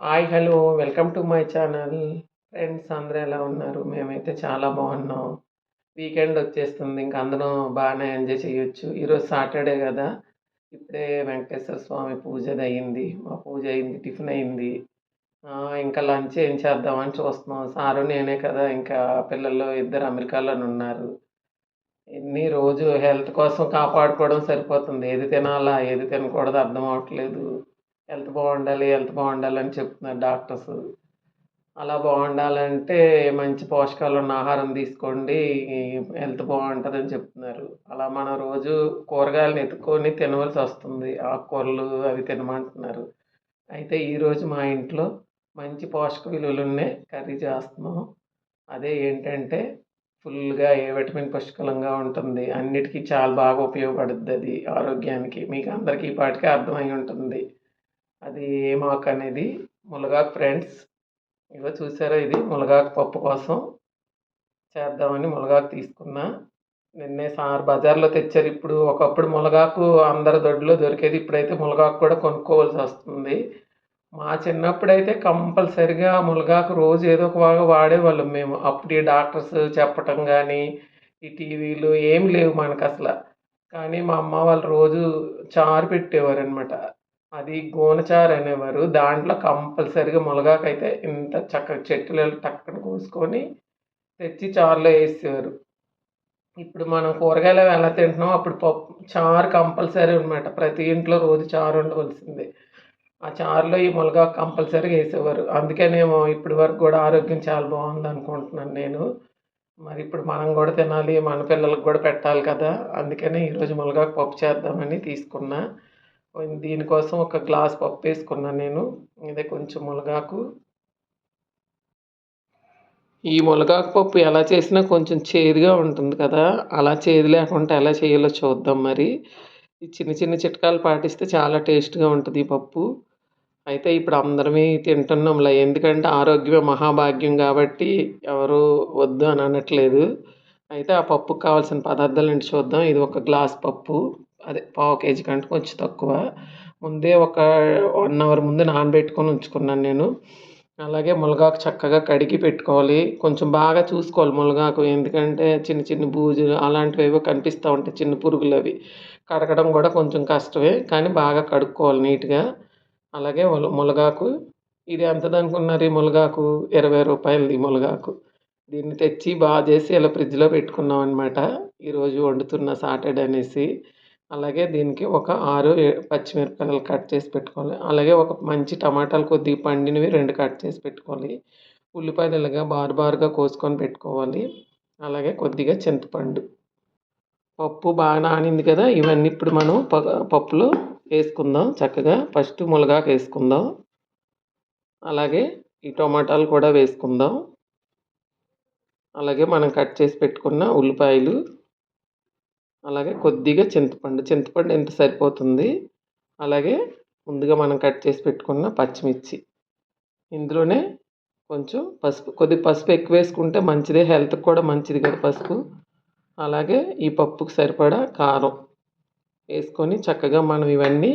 Hi hello welcome to my channel. Friends అందరూ ఎలా ఉన్నారు? మేమైతే చాలా బాగున్నాం. వీకెండ్ వచ్చేస్తుంది ఇంక అందరం బాగానే ఎంజాయ్ చేయొచ్చు. ఈరోజు సాటర్డే కదా. ఇప్పుడే వెంకటేశ్వర స్వామి పూజ అయింది మా పూజ అయింది టిఫిన్ అయింది ఇంకా లంచ్ ఏం చేద్దామని చూస్తున్నాం. సారు నేనే కదా ఇంకా పిల్లలు ఇద్దరు అమెరికాలోనే ఉన్నారు. ఎన్ని రోజు హెల్త్ కోసం కాపాడుకోవడం సరిపోతుంది. ఏది తినాలా ఏది తినకూడదు అర్థం అవ్వట్లేదు. హెల్త్ బాగుండాలి హెల్త్ బాగుండాలి అని చెప్తున్నారు డాక్టర్స్. అలా బాగుండాలంటే మంచి పోషకాలు ఉన్న ఆహారం తీసుకోండి హెల్త్ బాగుంటుందని చెప్తున్నారు. అలా మనం రోజు కూరగాయలను ఎత్తుకొని తినవలసి వస్తుంది ఆకుకూరలు అవి తినమంటున్నారు. అయితే ఈరోజు మా ఇంట్లో మంచి పోషక విలువలు ఉన్నాయి కర్రీ చేస్తున్నాం. అదే ఏంటంటే ఫుల్గా ఏ విటమిన్ పుష్కలంగా ఉంటుంది అన్నిటికీ చాలా బాగా ఉపయోగపడుతుంది అది ఆరోగ్యానికి. మీకు అందరికీ ఈ పాటికే అర్థమై ఉంటుంది. అది ఏమాకు అనేది మునగాకు ఫ్రెండ్స్. ఇగో చూసారా ఇది? మునగాకు పప్పు కోసం చేద్దామని మునగాకు తీసుకున్నా. నిన్నే సార్ బజార్లో తెచ్చారు ఇప్పుడు. ఒకప్పుడు మునగాకు అందరి దొడ్లో దొరికేది. ఇప్పుడైతే మునగాకు కూడా కొనుక్కోవాల్సి వస్తుంది. మా చిన్నప్పుడైతే కంపల్సరిగా మునగాకు రోజు ఏదో ఒక బాగా వాడేవాళ్ళం మేము. అప్పుడు ఈ డాక్టర్స్ చెప్పటం కానీ ఈ టీవీలు ఏం లేవు మనకు అసలు కానీ మా అమ్మ వాళ్ళు రోజు చారు పెట్టేవారు అనమాట అది గోనచారు అనేవారు. దాంట్లో కంపల్సరిగా మునగాకైతే ఇంత చక్కగా చెట్టులో టక్కన కోసుకొని తెచ్చి చారులో వేసేవారు. ఇప్పుడు మనం కూరగాయలు ఎలా తింటున్నాం అప్పుడు పప్పు చారు కంపల్సరీ అనమాట ప్రతి ఇంట్లో రోజు చారు ఉండవలసిందే. ఆ చారులో ఈ మునగా కంపల్సరీగా వేసేవారు. అందుకేనేమో ఇప్పటి వరకు కూడా ఆరోగ్యం చాలా బాగుంది అనుకుంటున్నాను నేను. మరి ఇప్పుడు మనం కూడా తినాలి మన పిల్లలకు కూడా పెట్టాలి కదా. అందుకనే ఈరోజు మునగాకు పప్పు చేద్దామని తీసుకున్నా. దీనికోసం ఒక గ్లాస్ పప్పు వేసుకున్నాను నేను. ఇదే కొంచెం మునగాకు. ఈ మునగాకు పప్పు ఎలా చేసినా కొంచెం చేదుగా ఉంటుంది కదా. అలా చేదు లేకుండా ఎలా చేయాలో చూద్దాం మరి. ఈ చిన్న చిన్న చిట్కాలు పాటిస్తే చాలా టేస్ట్గా ఉంటుంది ఈ పప్పు. అయితే ఇప్పుడు అందరమే తింటున్నాంలే. ఎందుకంటే ఆరోగ్యమే మహాభాగ్యం కాబట్టి ఎవరు వద్దు అని అనట్లేదు. అయితే ఆ పప్పుకు కావాల్సిన పదార్థాలు ఏంటి చూద్దాం. ఇది ఒక గ్లాస్ పప్పు. అదే పావు కేజీ కంటే కొంచెం తక్కువ. ముందే ఒక వన్ అవర్ ముందు నానబెట్టుకొని ఉంచుకున్నాను నేను. అలాగే మునగాకు చక్కగా కడిగి పెట్టుకోవాలి. కొంచెం బాగా చూసుకోవాలి మునగాకు. ఎందుకంటే చిన్న చిన్న బూజులు అలాంటివి ఏవో కనిపిస్తూ ఉంటాయి చిన్న పురుగులు అవి. కడగడం కూడా కొంచెం కష్టమే కానీ బాగా కడుక్కోవాలి నీట్గా. అలాగే మునగాకు. ఇది ఎంత అనుకున్నారు ఈ మునగాకు? ఇరవై రూపాయలది మునగాకు. దీన్ని తెచ్చి బాగా చేసి ఇలా ఫ్రిడ్జ్లో పెట్టుకున్నాం అనమాట ఈరోజు వండుతున్న సాటర్డే అనేసి. అలాగే దీనికి ఒక ఆరు ఏ- పచ్చిమిరపకాయలు కట్ చేసి పెట్టుకోవాలి. అలాగే ఒక మంచి టమాటాలు కొద్దిగా పండినవి రెండు కట్ చేసి పెట్టుకోవాలి. ఉల్లిపాయలు ఇలాగా బారు బారుగా కోసుకొని పెట్టుకోవాలి. అలాగే కొద్దిగా చింతపండు. పప్పు బాగా నానింది కదా ఇవన్నీ ఇప్పుడు మనం ప- పప్పులో వేసుకుందాం చక్కగా. ఫస్ట్ మునగాకు వేసుకుందాం. అలాగే ఈ టమాటాలు కూడా వేసుకుందాం. అలాగే మనం కట్ చేసి పెట్టుకున్న ఉల్లిపాయలు అలాగే కొద్దిగా చింతపండు చింతపండు ఎంత సరిపోతుంది? అలాగే ముందుగా మనం కట్ చేసి పెట్టుకున్న పచ్చిమిర్చి. ఇందులోనే కొంచెం పసుపు కొద్దిగా పసుపు ఎక్కువ వేసుకుంటే మంచిదే హెల్త్కి కూడా మంచిది కదా పసుపు. అలాగే ఈ పప్పుకు సరిపడా కారం వేసుకొని చక్కగా మనం ఇవన్నీ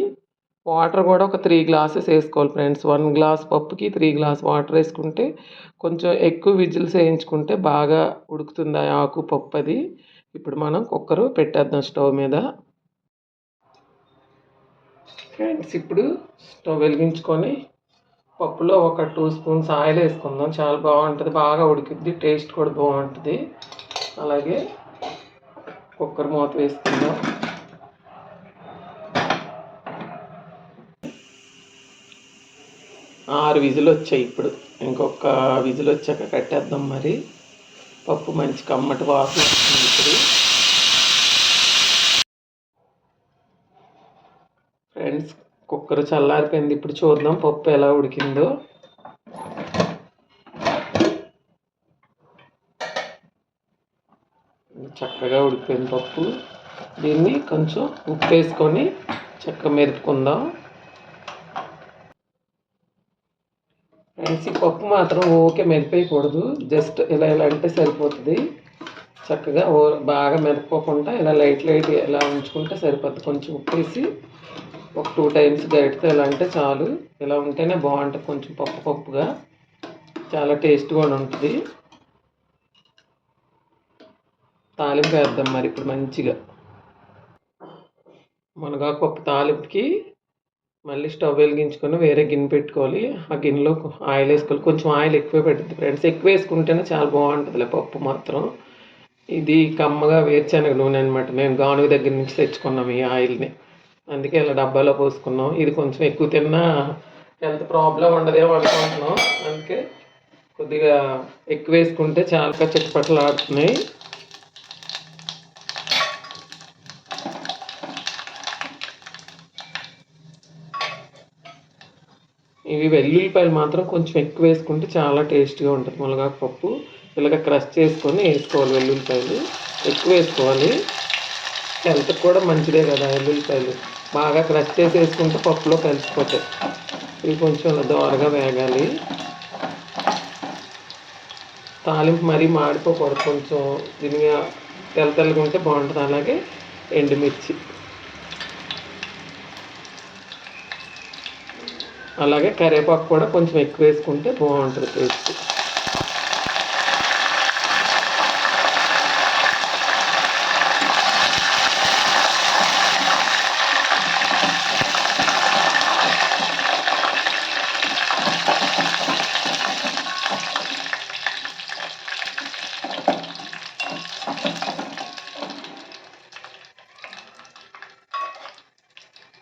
వాటర్ కూడా ఒక త్రీ గ్లాసెస్ వేసుకోవాలి ఫ్రెండ్స్. వన్ గ్లాస్ పప్పుకి త్రీ గ్లాస్ వాటర్ వేసుకుంటే కొంచెం ఎక్కువ విజిల్స్ వేయించుకుంటే బాగా ఉడుకుతుంది ఆ ఆకు పప్పు అది ఇప్పుడు మనం కుక్కరు పెట్టేద్దాం స్టవ్ మీద. ఫ్రెండ్స్ ఇప్పుడు స్టవ్ వెలిగించుకొని పప్పులో ఒక టూ స్పూన్స్ ఆయిల్ వేసుకుందాం. చాలా బాగుంటుంది. బాగా ఉడికిద్ది. టేస్ట్ కూడా బాగుంటుంది. అలాగే కుక్కర్ మూత వేసుకుందాం. ఆరు విజులు వచ్చాయి ఇప్పుడు. ఇంకొక విజులు వచ్చాక కట్టేద్దాం మరి. పప్పు మంచి కమ్మటి వాసన వస్తుంది ఇప్పుడు. ఫ్రెండ్స్ కుక్కర్ చల్లారిపోయింది. ఇప్పుడు చూద్దాం పప్పు ఎలా ఉడికిందో. చక్కగా ఉడికిపోయింది పప్పు. దీన్ని కొంచెం ఉప్పు వేసుకొని చక్కగా మెరుపుకుందాం. వేసి పప్పు మాత్రం ఓకే మెరిపోయకూడదు. జస్ట్ ఇలా ఇలా అంటే సరిపోతుంది. చక్కగా ఓ బాగా మెదకపోకుండా ఇలా లైట్ లైట్ ఇలా ఉంచుకుంటే సరిపోతుంది కొంచెం ఉప్పు వేసి ఒక టూ టైమ్స్ గరిటతో ఇలా అంటే చాలు. ఇలా ఉంటేనే బాగుంటుంది. కొంచెం పప్పు పప్పుగా. చాలా టేస్ట్ కూడా ఉంటుంది. తాలింపు వేద్దాం మరి ఇప్పుడు మంచిగా. మునగాకు పప్పు తాలింపుకి మళ్ళీ స్టవ్ వెలిగించుకొని వేరే గిన్నె పెట్టుకోవాలి. ఆ గిన్నెలో ఆయిల్ వేసుకోవాలి. కొంచెం ఆయిల్ ఎక్కువ పెడుతుంది ఫ్రెండ్స్. ఎక్కువ వేసుకుంటేనే చాలా బాగుంటుందిలే పప్పు మాత్రం. ఇది కమ్మగా వేరుశనగ నూనె అనమాట మేము గానుగ దగ్గర నుంచి తెచ్చుకున్నాం ఈ ఆయిల్ని. అందుకే ఇలా డబ్బాలో పోసుకున్నాం. ఇది కొంచెం ఎక్కువ తిన్నా హెల్త్ ప్రాబ్లం ఉండదేమో అనుకుంటున్నాం. అందుకే కొద్దిగా ఎక్కువ వేసుకుంటే చాలా చిటపటలు ఆడుతున్నాయి. ఇవి వెల్లుల్లిపాయలు మాత్రం కొంచెం ఎక్కువ వేసుకుంటే చాలా టేస్ట్గా ఉంటుంది. మునగాకు పప్పు ఇలాగ క్రష్ చేసుకొని వేసుకోవాలి వెల్లుల్లిపాయలు. ఎక్కువ వేసుకోవాలి. హెల్త్కి కూడా మంచిదే కదా వెల్లుల్లిపాయలు. బాగా క్రష్ చేసి వేసుకుంటే పప్పులో కలిసిపోతాయి. ఇవి కొంచెం దోరగా వేగాలి. తాలింపు మరీ మాడిపోకూడదు. కొంచెం దీనిగా తెల్ల తెల్లగా ఉంటే బాగుంటుంది. అలాగే ఎండుమిర్చి. అలాగే కరివేపాకు కూడా కొంచెం ఎక్కువ వేసుకుంటే బాగుంటుంది టేస్ట్.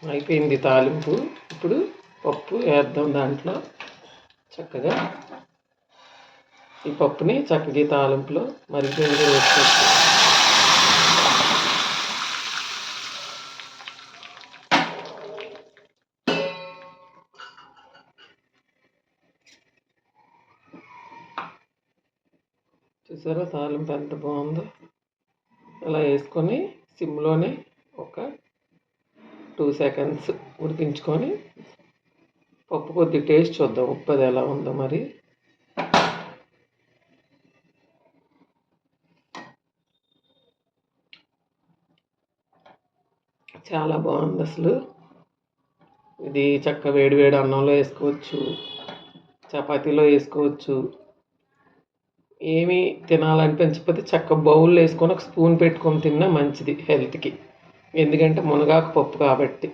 అయిపోయింది తాలింపు. ఇప్పుడు పప్పు వేద్దాం దాంట్లో. చక్కగా ఈ పప్పుని చక్కగా ఈ తాలింపులో మరిగింది వేసుకోవచ్చు చూసారా తాలింపు ఎంత బాగుందో? అలా వేసుకొని సిమ్లోనే ఒక టూ సెకండ్స్ ఉడికించుకొని పప్పు కొద్ది టేస్ట్ చూద్దాం. ఉప్పు అది ఎలా ఉందో మరి. చాలా బాగుంది అసలు. ఇది చక్క వేడి వేడి అన్నంలో వేసుకోవచ్చు. చపాతీలో వేసుకోవచ్చు. ఏమి తినాలనిపించకపోతే చక్క బౌల్లో వేసుకొని ఒక స్పూన్ పెట్టుకొని తిన్నా మంచిది హెల్త్కి. ఎందుకంటే మునగాకు పప్పు కాబట్టి.